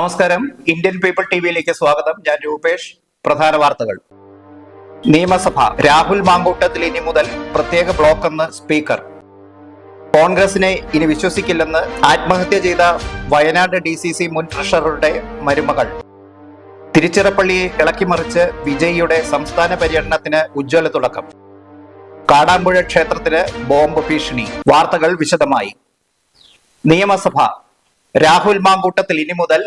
നമസ്കാരം. Indian people ടിവിയിലേക്ക് സ്വാഗതം. ഞാൻ രൂപേഷ്. പ്രധാന വാർത്തകൾ. നിയമസഭ രാഹുൽ മാങ്കൂട്ടത്തിൽ ഇനി മുതൽ പ്രത്യേക ബ്ലോക്ക് എന്ന് സ്പീക്കർ. കോൺഗ്രസിനെ ഇനി വിശ്വസിക്കില്ലെന്ന് ആത്മഹത്യ ചെയ്ത വയനാട് ഡി സി സി മുൻ ട്രഷററുടെ മരുമകൾ. തിരുച്ചിറപ്പള്ളിയെ ഇളക്കിമറിച്ച് വിജയിയുടെ സംസ്ഥാന പര്യടനത്തിന് ഉജ്ജ്വല തുടക്കം. കാടാമ്പുഴ ക്ഷേത്രത്തിന് ബോംബ് ഭീഷണി. വാർത്തകൾ വിശദമായി. നിയമസഭ രാഹുൽ മാങ്കൂട്ടത്തിൽ ഇനി മുതൽ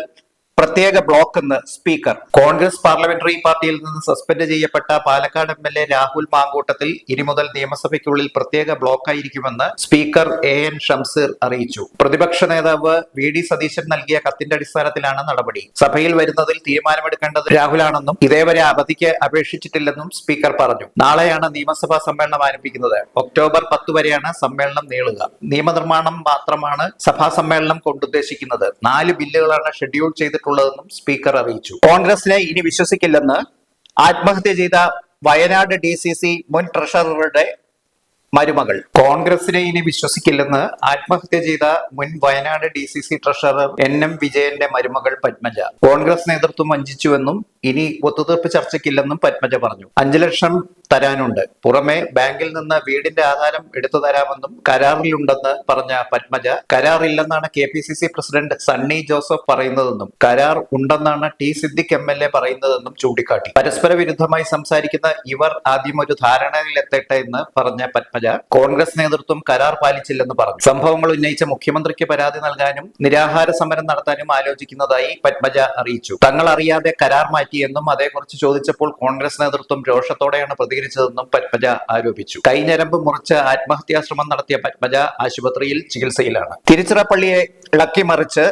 പ്രത്യേക ബ്ലോക്ക് എന്ന് സ്പീക്കർ. കോൺഗ്രസ് പാർലമെന്ററി പാർട്ടിയിൽ നിന്ന് സസ്പെൻഡ് ചെയ്യപ്പെട്ട Palakkad M L A Rahul Mankoottathil ഇനി മുതൽ നിയമസഭയ്ക്കുള്ളിൽ പ്രത്യേക ബ്ലോക്കായിരിക്കുമെന്ന് സ്പീക്കർ എ എൻ ഷംസീർ അറിയിച്ചു. പ്രതിപക്ഷ നേതാവ് വി ഡി സതീശൻ നൽകിയ കത്തിന്റെ അടിസ്ഥാനത്തിലാണ് നടപടി. സഭയിൽ വരുന്നതിൽ തീരുമാനമെടുക്കേണ്ടത് രാഹുലാണെന്നും ഇതേവരെ അവധിക്ക് അപേക്ഷിച്ചിട്ടില്ലെന്നും സ്പീക്കർ പറഞ്ഞു. നാളെയാണ് നിയമസഭാ സമ്മേളനം ആരംഭിക്കുന്നത്. ഒക്ടോബർ പത്ത് വരെയാണ് സമ്മേളനം നീളുക. നിയമനിർമ്മാണം മാത്രമാണ് സഭാ സമ്മേളനം കൊണ്ടുദ്ദേശിക്കുന്നത് നാല് ബില്ലുകളാണ് ഷെഡ്യൂൾ ചെയ്തിട്ടുള്ളതെന്നും സ്പീക്കർ അറിയിച്ചു. കോൺഗ്രസിനെ ഇനി വിശ്വസിക്കില്ലെന്ന് ആത്മഹത്യ ചെയ്ത വയനാട് ഡി മുൻ ട്രഷററുടെ മരുമകൾ. കോൺഗ്രസിനെ ഇനി വിശ്വസിക്കില്ലെന്ന് ആത്മഹത്യ ചെയ്ത മുൻ Wayanad D C C treasurer N M വിജയന്റെ മരുമകൾ പത്മജ. കോൺഗ്രസ് നേതൃത്വം വഞ്ചിച്ചുവെന്നും ഇനി ഒത്തുതീർപ്പ് ചർച്ചയ്ക്കില്ലെന്നും പത്മജ പറഞ്ഞു. അഞ്ചു ലക്ഷം തരാനുണ്ട്. പുറമെ ബാങ്കിൽ നിന്ന് വീടിന്റെ ആധാരം എടുത്തു തരാമെന്നും കരാറിലുണ്ടെന്ന് പറഞ്ഞ Padmaja കരാറില്ലെന്നാണ് K P C C president Sunny Joseph പറയുന്നതെന്നും കരാർ ഉണ്ടെന്നാണ് T Siddique M L A പറയുന്നതെന്നും ചൂണ്ടിക്കാട്ടി. പരസ്പര വിരുദ്ധമായി സംസാരിക്കുന്ന ഇവർ ആദ്യം ഒരു ധാരണയിലെത്തട്ടെ എന്ന് പറഞ്ഞ പത്മജ. കോൺഗ്രസ് നേതൃത്വം കരാർ പാലിച്ചില്ലെന്ന് പറഞ്ഞു. സംഭവങ്ങൾ ഉന്നയിച്ച മുഖ്യമന്ത്രിക്ക് പരാതി നൽകാനും നിരാഹാര സമരം നടത്താനും ആലോചിക്കുന്നതായി പത്മജ അറിയിച്ചു. തങ്ങൾ അറിയാതെ കരാർ മാറ്റിയെന്നും അതേക്കുറിച്ച് ചോദിച്ചപ്പോൾ കോൺഗ്രസ് നേതൃത്വം രോഷത്തോടെയാണ് പ്രതികരിച്ചതെന്നും പത്മജ ആരോപിച്ചു. കൈഞ്ഞരമ്പ് മുറിച്ച് ആത്മഹത്യാശ്രമം നടത്തിയ പത്മജ ആശുപത്രിയിൽ ചികിത്സയിലാണ്. തിരുച്ചിറപ്പള്ളിയെ ഇളക്കിമറിച്ച്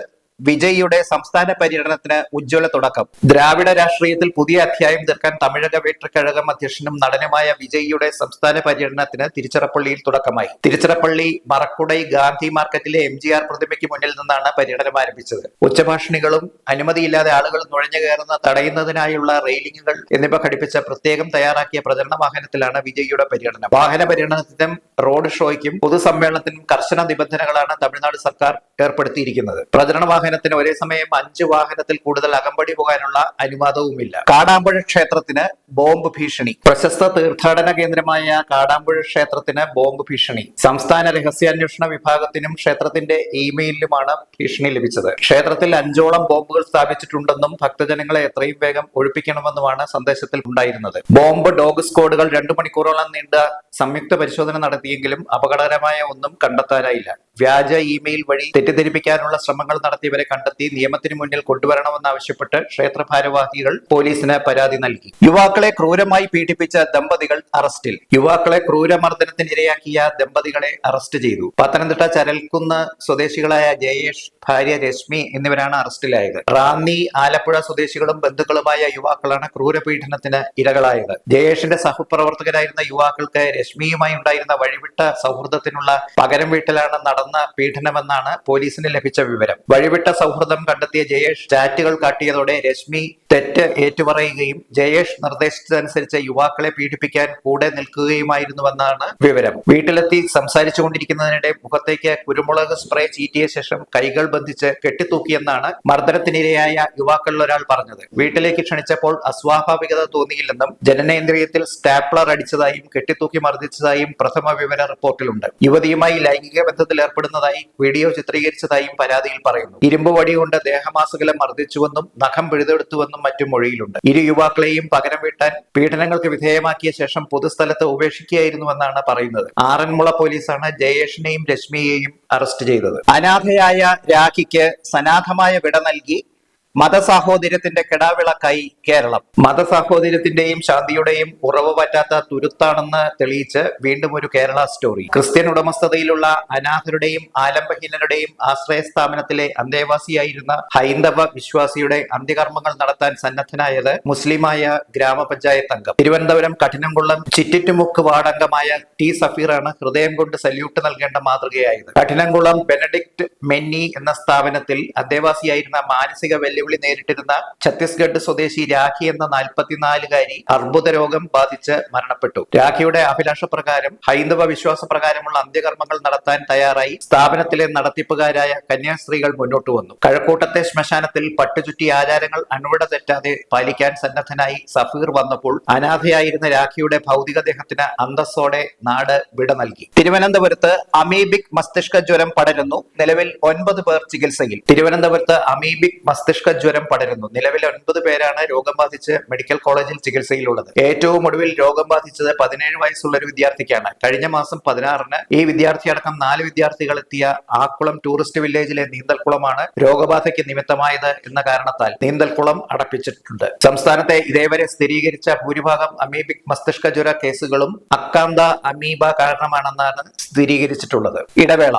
വിജയിയുടെ സംസ്ഥാന പര്യടനത്തിന് ഉജ്ജ്വല തുടക്കം. ദ്രാവിഡ രാഷ്ട്രീയത്തിൽ പുതിയ അധ്യായം തീർക്കാൻ തമിഴക വേട്ടക്കഴകം അധ്യക്ഷനും നടനുമായ വിജയിയുടെ സംസ്ഥാന പര്യടനത്തിന് തിരുച്ചിറപ്പള്ളിയിൽ തുടക്കമായി. തിരുച്ചിറപ്പള്ളി മറക്കുടൈ ഗാന്ധി മാർക്കറ്റിലെ എം ജി ആർ പ്രതിമയ്ക്ക് മുന്നിൽ നിന്നാണ് പര്യടനം ആരംഭിച്ചത്. ഉച്ചഭാഷണികളും അനുമതിയില്ലാതെ ആളുകൾ നുഴഞ്ഞു കയറുന്ന തടയുന്നതിനായുള്ള റെയിലിംഗുകൾ എന്നിവ ഘടിപ്പിച്ച പ്രത്യേകം തയ്യാറാക്കിയ പ്രചരണ വാഹനത്തിലാണ് വിജയിയുടെ പര്യടനം. വാഹന പര്യടനത്തിനും റോഡ് ഷോയ്ക്കും പൊതുസമ്മേളനത്തിനും കർശന നിബന്ധനകളാണ് തമിഴ്നാട് സർക്കാർ ഏർപ്പെടുത്തിയിരിക്കുന്നത്. പ്രചരണ വാഹനത്തിന് ഒരേ സമയം അഞ്ച് വാഹനത്തിൽ കൂടുതൽ അകമ്പടി പോകാനുള്ള അനുവാദവുമില്ല. കാടാമ്പുഴ ക്ഷേത്രത്തിന് ബോംബ് ഭീഷണി. പ്രശസ്ത തീർത്ഥാടന കേന്ദ്രമായ കാടാമ്പുഴ ക്ഷേത്രത്തിന് ബോംബ് ഭീഷണി. സംസ്ഥാന രഹസ്യാന്വേഷണ വിഭാഗത്തിനും ക്ഷേത്രത്തിന്റെ ഇമെയിലിലുമാണ് ഭീഷണി ലഭിച്ചത്. ക്ഷേത്രത്തിൽ അഞ്ചോളം ബോംബുകൾ സ്ഥാപിച്ചിട്ടുണ്ടെന്നും ഭക്തജനങ്ങളെ എത്രയും വേഗം ഒഴിപ്പിക്കണമെന്നുമാണ് സന്ദേശത്തിൽ ഉണ്ടായിരുന്നത്. ബോംബ് ഡോഗ് സ്ക്വാഡുകൾ രണ്ടു മണിക്കൂറോളം നീണ്ട സംയുക്ത പരിശോധന നടത്തിയെങ്കിലും അപകടകരമായ ഒന്നും കണ്ടെത്താനായില്ല. വ്യാജ ഇമെയിൽ വഴി തെറ്റിദ്ധരിപ്പിക്കാനുള്ള ശ്രമങ്ങൾ നടത്തിയവരെ കണ്ടെത്തി നിയമത്തിന് മുന്നിൽ കൊണ്ടുവരണമെന്നാവശ്യപ്പെട്ട് ക്ഷേത്ര ഭാരവാഹികൾ പോലീസിന് പരാതി നൽകി. യുവാക്കളെ ക്രൂരമായി പീഡിപ്പിച്ച ദമ്പതികൾ അറസ്റ്റിൽ. യുവാക്കളെ ക്രൂരമർദ്ദനത്തിനിരയാക്കിയ ദമ്പതികളെ അറസ്റ്റ് ചെയ്തു. പത്തനംതിട്ട ചരൽക്കുന്ന് സ്വദേശികളായ ജയേഷ് ഭാര്യ രശ്മി എന്നിവരാണ് അറസ്റ്റിലായത്. റാന്നി ആലപ്പുഴ സ്വദേശികളും ബന്ധുക്കളുമായ യുവാക്കളാണ് ക്രൂരപീഡനത്തിന് ഇരകളായത്. ജയേഷിന്റെ സഹപ്രവർത്തകരായിരുന്ന യുവാക്കൾക്ക് രശ്മിയുമായി ഉണ്ടായിരുന്ന വഴിവിട്ട സൗഹൃദത്തിനുള്ള പകരം വീട്ടിലാണ് നടന്ന പീഡനമെന്നാണ് പോലീസിന് ലഭിച്ച വിവരം. വഴിവിട്ട സൗഹൃദം കണ്ടെത്തിയ ജയേഷ് ചാറ്റുകൾ കാട്ടിയതോടെ രശ്മി തെറ്റ് ഏറ്റുപറയുകയും ജയേഷ് നിർദ്ദേശിച്ചതനുസരിച്ച് യുവാക്കളെ പീഡിപ്പിക്കാൻ കൂടെ നിൽക്കുകയുമായിരുന്നുവെന്നാണ് വിവരം. വീട്ടിലെത്തി സംസാരിച്ചുകൊണ്ടിരിക്കുന്നതിനിടെ മുഖത്തേക്ക് കുരുമുളക് സ്പ്രേ ചീറ്റിയ ശേഷം കൈകൾ ബന്ധിച്ച് കെട്ടിത്തൂക്കിയെന്നാണ് മർദ്ദനത്തിനിരയായ യുവാക്കളിൽ ഒരാൾ പറഞ്ഞത്. വീട്ടിലേക്ക് ക്ഷണിച്ചപ്പോൾ അസ്വാഭാവികത തോന്നിയില്ലെന്നും ജനനേന്ദ്രിയത്തിൽ സ്റ്റാപ്ലർ അടിച്ചതായും കെട്ടിത്തൂക്കി മർദ്ദിച്ചതായും പ്രഥമ വിവര റിപ്പോർട്ടിലുണ്ട്. യുവതിയുമായി ലൈംഗിക ബന്ധത്തിൽ ഏർപ്പെടുന്നതായി വീഡിയോ ചിത്രീകരിച്ചതായും പരാതിയിൽ പറയുന്നു. ഇരുമ്പ് വടി കൊണ്ട് ദേഹമാസകലം മർദ്ദിച്ചുവെന്നും നഖം പിഴുതെടുത്തുവെന്നും മറ്റും മൊഴിയിലുണ്ട്. ഇരു യുവാക്കളെയും പകരം വീട്ടാൻ പീഡനങ്ങൾക്ക് വിധേയമാക്കിയ ശേഷം പൊതുസ്ഥലത്ത് ഉപേക്ഷിക്കുകയായിരുന്നുവെന്നാണ് പറയുന്നത്. ആറന്മുള പോലീസാണ് ജയേഷിനെയും രശ്മിയെയും അറസ്റ്റ് ചെയ്തത്. അനാഥയായ രാഖിക്ക് സനാഥമായ വിട നൽകി മതസാഹോദര്യത്തിന്റെ കെടാവിളക്കായി കേരളം. മതസാഹോദര്യത്തിന്റെയും ശാന്തിയുടെയും ഉറവ് പറ്റാത്ത തുരുത്താണെന്ന് തെളിയിച്ച് വീണ്ടും ഒരു കേരള സ്റ്റോറി. ക്രിസ്ത്യൻ ഉടമസ്ഥതയിലുള്ള അനാഥരുടെയും ആലംബഹീനരുടെയും ആശ്രയ സ്ഥാപനത്തിലെ അന്തേവാസിയായിരുന്ന ഹൈന്ദവ വിശ്വാസിയുടെ അന്ത്യകർമ്മങ്ങൾ നടത്താൻ സന്നദ്ധനായത് മുസ്ലിമായ ഗ്രാമപഞ്ചായത്ത് അംഗം. തിരുവനന്തപുരം കഠിനംകുളം ചിറ്റിറ്റുമുക്ക് വാർഡംഗമായ ടി സഫീറാണ് ഹൃദയം കൊണ്ട് സല്യൂട്ട് നൽകേണ്ട മാതൃകയായത്. കഠിനംകുളം ബെനഡിക്ട് മെന്നി എന്ന സ്ഥാപനത്തിൽ അന്തേവാസിയായിരുന്ന മാനസിക വെല്ലുവിളി വെല്ലുവിളി നേരിട്ടിരുന്ന ഛത്തീസ്ഗഡ് സ്വദേശി രാഖി എന്ന നാൽപ്പത്തിനാലുകാരി അർബുദ രോഗം ബാധിച്ച് മരണപ്പെട്ടു. രാഖിയുടെ അഭിലാഷ പ്രകാരം ഹൈന്ദവ വിശ്വാസ പ്രകാരമുള്ള അന്ത്യകർമ്മങ്ങൾ നടത്താൻ തയ്യാറായി സ്ഥാപനത്തിലെ നടത്തിപ്പുകാരായ കന്യാസ്ത്രീകൾ മുന്നോട്ട് വന്നു. കഴക്കൂട്ടത്തെ ശ്മശാനത്തിൽ പട്ടുചുറ്റി ആചാരങ്ങൾ അണുവിട തെറ്റാതെ പാലിക്കാൻ സന്നദ്ധനായി സഫീർ വന്നപ്പോൾ അനാഥയായിരുന്ന രാഖിയുടെ ഭൗതികദേഹത്തിന് അന്തസ്സോടെ നാട് വിട നൽകി. തിരുവനന്തപുരത്ത് അമീബിക് മസ്തിഷ്ക ജ്വരം പടരുന്നു. നിലവിൽ ഒൻപത് പേർ ചികിത്സയിൽ. തിരുവനന്തപുരത്ത് അമീബിക് മസ്തിഷ്ക ജ്വരം പടരുന്നു. നിലവിൽ ഒൻപത് പേരാണ് രോഗം ബാധിച്ച് മെഡിക്കൽ കോളേജിൽ ചികിത്സയിലുള്ളത്. ഏറ്റവും ഒടുവിൽ രോഗം ബാധിച്ചത് പതിനേഴ് വയസ്സുള്ള ഒരു വിദ്യാർത്ഥിക്കാണ്. കഴിഞ്ഞ മാസം പതിനാറിന് ഈ വിദ്യാർത്ഥി അടക്കം നാല് വിദ്യാർത്ഥികൾ എത്തിയ ആക്കുളം ടൂറിസ്റ്റ് വില്ലേജിലെ നീന്തൽക്കുളമാണ് രോഗബാധയ്ക്ക് നിമിത്തമായത് എന്ന കാരണത്താൽ നീന്തൽക്കുളം അടപ്പിച്ചിട്ടുണ്ട്. സംസ്ഥാനത്തെ ഇതേവരെ സ്ഥിരീകരിച്ച ഭൂരിഭാഗം അമീബിക് മസ്തിഷ്ക ജ്വര കേസുകളും അക്കാന്ത അമീബ കാരണമാണെന്നാണ് സ്ഥിരീകരിച്ചിട്ടുള്ളത്. ഇടവേള.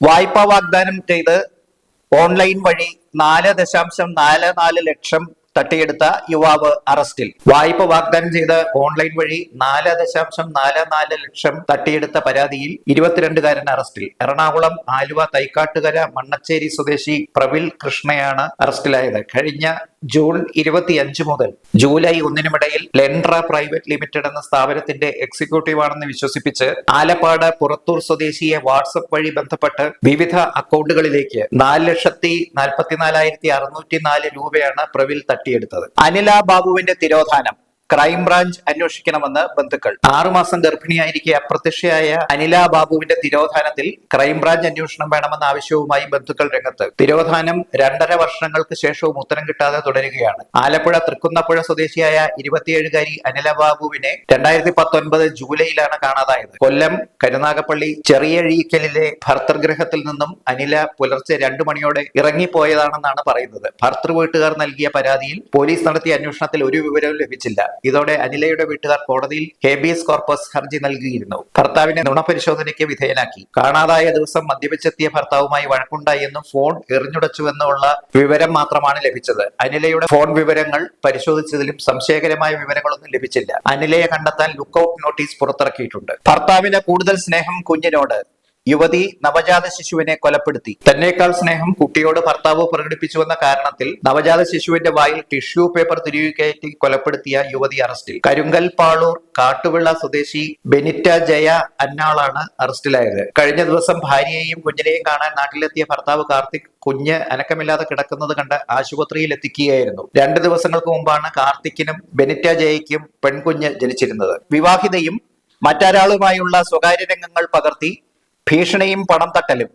വായ്പാ വാഗ്ദാനം ചെയ്ത് ഓൺലൈൻ വഴി നാല് ദശാംശം നാല് നാല് ലക്ഷം തട്ടിയെടുത്ത യുവാവ് അറസ്റ്റിൽ. വായ്പ വാഗ്ദാനം ചെയ്ത് ഓൺലൈൻ വഴി നാല് ദശാംശം നാല് നാല് ലക്ഷം തട്ടിയെടുത്ത പരാതിയിൽ ഇരുപത്തിരണ്ടുകാരൻ അറസ്റ്റിൽ. എറണാകുളം ആലുവ തൈക്കാട്ടുകര മണ്ണച്ചേരി സ്വദേശി പ്രവിൽ കൃഷ്ണയാണ് അറസ്റ്റിലായത്. കഴിഞ്ഞ ജൂൺ ഇരുപത്തിയഞ്ച് മുതൽ ജൂലൈ ഒന്നിനുമിടയിൽ ലെൻഡ്ര പ്രൈവറ്റ് ലിമിറ്റഡ് എന്ന സ്ഥാപനത്തിന്റെ എക്സിക്യൂട്ടീവ് ആണെന്ന് വിശ്വസിപ്പിച്ച് ആലപ്പാട് പുറത്തൂർ സ്വദേശിയെ വാട്സപ്പ് വഴി ബന്ധപ്പെട്ട് വിവിധ അക്കൗണ്ടുകളിലേക്ക് നാല് ലക്ഷത്തി നാൽപ്പത്തിനാലായിരത്തി അറുന്നൂറ്റി നാല് രൂപയാണ് പ്രവിൽ തട്ടിയെടുത്തത്. അനില ബാബുവിന്റെ തിരോധാനം. ക്രൈംബ്രാഞ്ച് അന്വേഷിക്കണമെന്ന് ബന്ധുക്കൾ. ആറുമാസം ഗർഭിണിയായിരിക്കെ അപ്രത്യക്ഷയായ അനില ബാബുവിന്റെ തിരോധാനത്തിൽ ക്രൈംബ്രാഞ്ച് അന്വേഷണം വേണമെന്ന ആവശ്യവുമായി ബന്ധുക്കൾ രംഗത്ത്. തിരോധാനം രണ്ടര വർഷങ്ങൾക്ക് ശേഷവും ഉത്തരം കിട്ടാതെ തുടരുകയാണ്. ആലപ്പുഴ തൃക്കുന്നപ്പുഴ സ്വദേശിയായ ഇരുപത്തിയേഴുകാരി അനില ബാബുവിനെ രണ്ടായിരത്തി പത്തൊൻപത് ജൂലൈയിലാണ് കാണാതായത്. കൊല്ലം കരുനാഗപ്പള്ളി ചെറിയഴീക്കലിലെ ഭർത്തൃഗ്രഹത്തിൽ നിന്നും അനില പുലർച്ചെ രണ്ടു മണിയോടെ ഇറങ്ങിപ്പോയതാണെന്നാണ് പറയുന്നത്. ഭർത്തൃ വീട്ടുകാർ നൽകിയ പരാതിയിൽ പോലീസ് നടത്തിയ അന്വേഷണത്തിൽ ഒരു വിവരവും ലഭിച്ചില്ല. ഇതോടെ അനിലയുടെ വീട്ടുകാർ കോടതിയിൽ ഹേബിയസ് കോർപ്പസ് ഹർജി നൽകിയിരുന്നു. ഭർത്താവിനെ നുണപരിശോധനയ്ക്ക് വിധേയനാക്കി. കാണാതായ ദിവസം മദ്യപിച്ചെത്തിയ ഭർത്താവുമായി വഴക്കുണ്ടായെന്നും ഫോൺ എറിഞ്ഞുടച്ചുവെന്നുള്ള വിവരം മാത്രമാണ് ലഭിച്ചത്. അനിലയുടെ ഫോൺ വിവരങ്ങൾ പരിശോധിച്ചതിലും സംശയകരമായ വിവരങ്ങളൊന്നും ലഭിച്ചില്ല. അനിലയെ കണ്ടെത്താൻ ലുക്കൌട്ട് നോട്ടീസ് പുറത്തിറക്കിയിട്ടുണ്ട്. ഭർത്താവിന് കൂടുതൽ സ്നേഹം കുഞ്ഞിനോട്. യുവതി നവജാത ശിശുവിനെ കൊലപ്പെടുത്തി. തന്നെക്കാൾ സ്നേഹം കുട്ടിയോട് ഭർത്താവ് പ്രകടിപ്പിച്ചുവെന്ന കാരണത്തിൽ നവജാത ശിശുവിന്റെ വായിൽ ടിഷ്യൂ പേപ്പർ തിരികെ കയറ്റി കൊലപ്പെടുത്തിയ യുവതി അറസ്റ്റിൽ. കരുങ്കൽ പാളൂർ കാട്ടുവിള സ്വദേശി ബെനിറ്റ ജയ അന്നാളാണ് അറസ്റ്റിലായത്. കഴിഞ്ഞ ദിവസം ഭാര്യയെയും കുഞ്ഞിനെയും കാണാൻ നാട്ടിലെത്തിയ ഭർത്താവ് കാർത്തിക് കുഞ്ഞ് അനക്കമില്ലാതെ കിടക്കുന്നത് കണ്ട് ആശുപത്രിയിൽ എത്തിക്കുകയായിരുന്നു. രണ്ട് ദിവസങ്ങൾക്ക് മുമ്പാണ് കാർത്തിക്കിനും ബെനിറ്റ ജയയ്ക്കും പെൺകുഞ്ഞ് ജനിച്ചിരുന്നത്. വിവാഹിതയും മറ്റൊരാളുമായുള്ള സ്വകാര്യ രംഗങ്ങൾ പകർത്തി ഭീഷണിയും പണം തട്ടലും.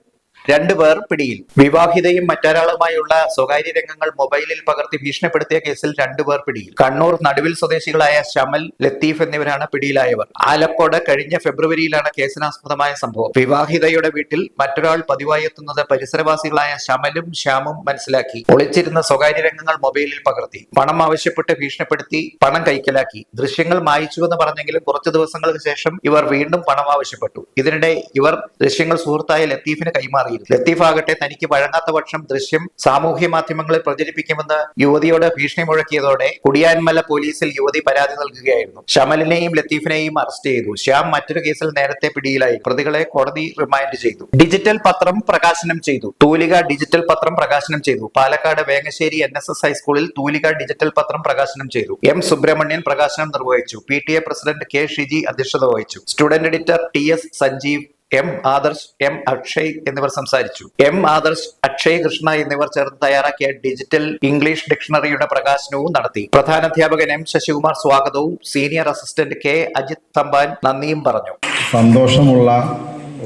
രണ്ടുപേർ പിടിയിൽ. വിവാഹിതയും മറ്റൊരാളുമായുള്ള സ്വകാര്യ രംഗങ്ങൾ മൊബൈലിൽ പകർത്തി ഭീഷണിപ്പെടുത്തിയ കേസിൽ രണ്ടുപേർ പിടിയിൽ. കണ്ണൂർ നടുവിൽ സ്വദേശികളായ ശമൽ ലത്തീഫ് എന്നിവരാണ് പിടിയിലായവർ. ആലപ്പോട് കഴിഞ്ഞ ഫെബ്രുവരിയിലാണ് കേസിനാസ്പദമായ സംഭവം. വിവാഹിതയുടെ വീട്ടിൽ മറ്റൊരാൾ പതിവായി എത്തുന്നത് പരിസരവാസികളായ ശമലും ശ്യാമും മനസ്സിലാക്കി. ഒളിച്ചിരുന്ന സ്വകാര്യ രംഗങ്ങൾ മൊബൈലിൽ പകർത്തി. പണം ആവശ്യപ്പെട്ട് ഭീഷണിപ്പെടുത്തി പണം കൈക്കലാക്കി. ദൃശ്യങ്ങൾ മായിച്ചുവെന്ന് പറഞ്ഞെങ്കിലും കുറച്ചു ദിവസങ്ങൾക്ക് ശേഷം ഇവർ വീണ്ടും പണം ആവശ്യപ്പെട്ടു. ഇതിനിടെ ഇവർ ദൃശ്യങ്ങൾ സുഹൃത്തായ ലത്തീഫിന് കൈമാറി. തള്ളിയിരുന്നു ലത്തീഫ് ആകട്ടെ തനിക്ക് വഴങ്ങാത്ത പക്ഷം ദൃശ്യം സാമൂഹ്യ മാധ്യമങ്ങളിൽ പ്രചരിപ്പിക്കുമെന്ന് യുവതിയോട് ഭീഷണി മുഴക്കിയതോടെ കുടിയാൻമല പോലീസിൽ യുവതി പരാതി നൽകുകയായിരുന്നു. ശമലിനെയും ലത്തീഫിനെയും അറസ്റ്റ് ചെയ്തു. ശ്യാം മറ്റൊരു കേസിൽ നേരത്തെ പിടിയിലായി. പ്രതികളെ കോടതി റിമാൻഡ് ചെയ്തു. ഡിജിറ്റൽ പത്രം പ്രകാശനം ചെയ്തു. തൂലിക ഡിജിറ്റൽ പത്രം പ്രകാശനം ചെയ്തു. Palakkad Vengassery N S S ഹൈസ്കൂളിൽ തൂലിക ഡിജിറ്റൽ പത്രം പ്രകാശനം ചെയ്തു. എം സുബ്രഹ്മണ്യൻ പ്രകാശനം നിർവഹിച്ചു. P T A president K Shiji അധ്യക്ഷത വഹിച്ചു. Student editor T S Sanjeev M Adarsh M Akshay എന്നിവർ സംസാരിച്ചു. എം ആദർശ് അക്ഷയ് കൃഷ്ണ എന്നിവർ ചേർന്ന് തയ്യാറാക്കിയ ഡിജിറ്റൽ ഇംഗ്ലീഷ് ഡിക്ഷണറിയുടെ പ്രകാശനവും നടത്തി. പ്രധാനാധ്യാപകൻ എം ശശികുമാർ സ്വാഗതവും senior assistant K Ajith Thampan നന്ദിയും പറഞ്ഞു. സന്തോഷമുള്ള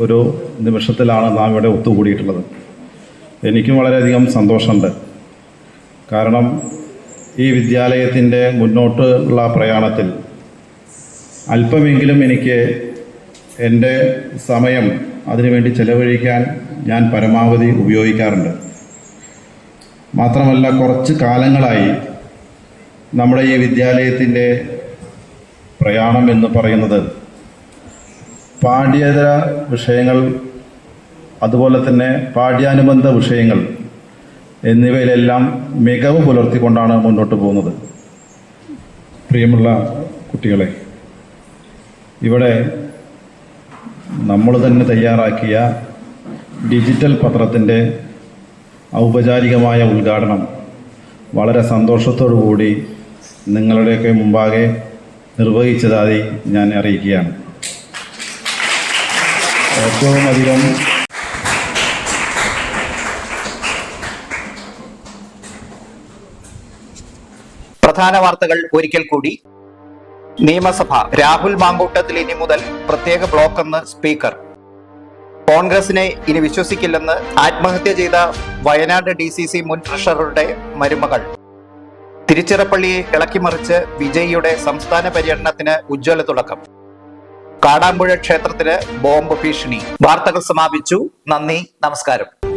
ഒരു നിമിഷത്തിലാണ് നാം ഇവിടെ ഒത്തുകൂടിയിട്ടുള്ളത്. എനിക്കും വളരെയധികം സന്തോഷമുണ്ട്. കാരണം ഈ വിദ്യാലയത്തിന്റെ മുന്നോട്ടുള്ള പ്രയാണത്തിൽ അല്പമെങ്കിലും എനിക്ക് എന്റെ സമയം അതിനുവേണ്ടി ചെലവഴിക്കാൻ ഞാൻ പരമാവധി ഉപയോഗിക്കാറുണ്ട്. മാത്രമല്ല കുറച്ച് കാലങ്ങളായി നമ്മുടെ ഈ വിദ്യാലയത്തിന്റെ പ്രയാണം എന്ന് പറയുന്നത് പാഠ്യേതര വിഷയങ്ങൾ അതുപോലെ തന്നെ പാഠ്യാനുബന്ധ വിഷയങ്ങൾ എന്നിവയിലെല്ലാം മികവ് പുലർത്തിക്കൊണ്ടാണ് മുന്നോട്ട് പോകുന്നത്. പ്രിയമുള്ള കുട്ടികളെ ഇവിടെ നമ്മൾ തന്നെ തയ്യാറാക്കിയ ഡിജിറ്റൽ പത്രത്തിന്റെ ഔപചാരികമായ ഉദ്ഘാടനം വളരെ കൂടി നിങ്ങളുടെയൊക്കെ മുമ്പാകെ നിർവഹിച്ചതായി ഞാൻ അറിയിക്കുകയാണ്. ഏറ്റവും അധികം പ്രധാന വാർത്തകൾ ഒരിക്കൽ കൂടി. നിയമസഭ രാഹുൽ മാങ്കൂട്ടത്തിൽ ഇനി മുതൽ പ്രത്യേക ബ്ലോക്ക് എന്ന് സ്പീക്കർ. കോൺഗ്രസിനെ ഇനി വിശ്വസിക്കില്ലെന്ന് ആത്മഹത്യ ചെയ്ത വയനാട് ഡി സി സി മുൻ ട്രഷററുടെ മരുമകൾ. തിരുച്ചിറപ്പള്ളിയെ ഇളക്കിമറിച്ച് വിജയിയുടെ സംസ്ഥാന പര്യടനത്തിന് ഉജ്ജ്വല തുടക്കം. കാടാമ്പുഴ ക്ഷേത്രത്തിന് ബോംബ് ഭീഷണി. വാർത്തകൾ സമാപിച്ചു. നന്ദി നമസ്കാരം.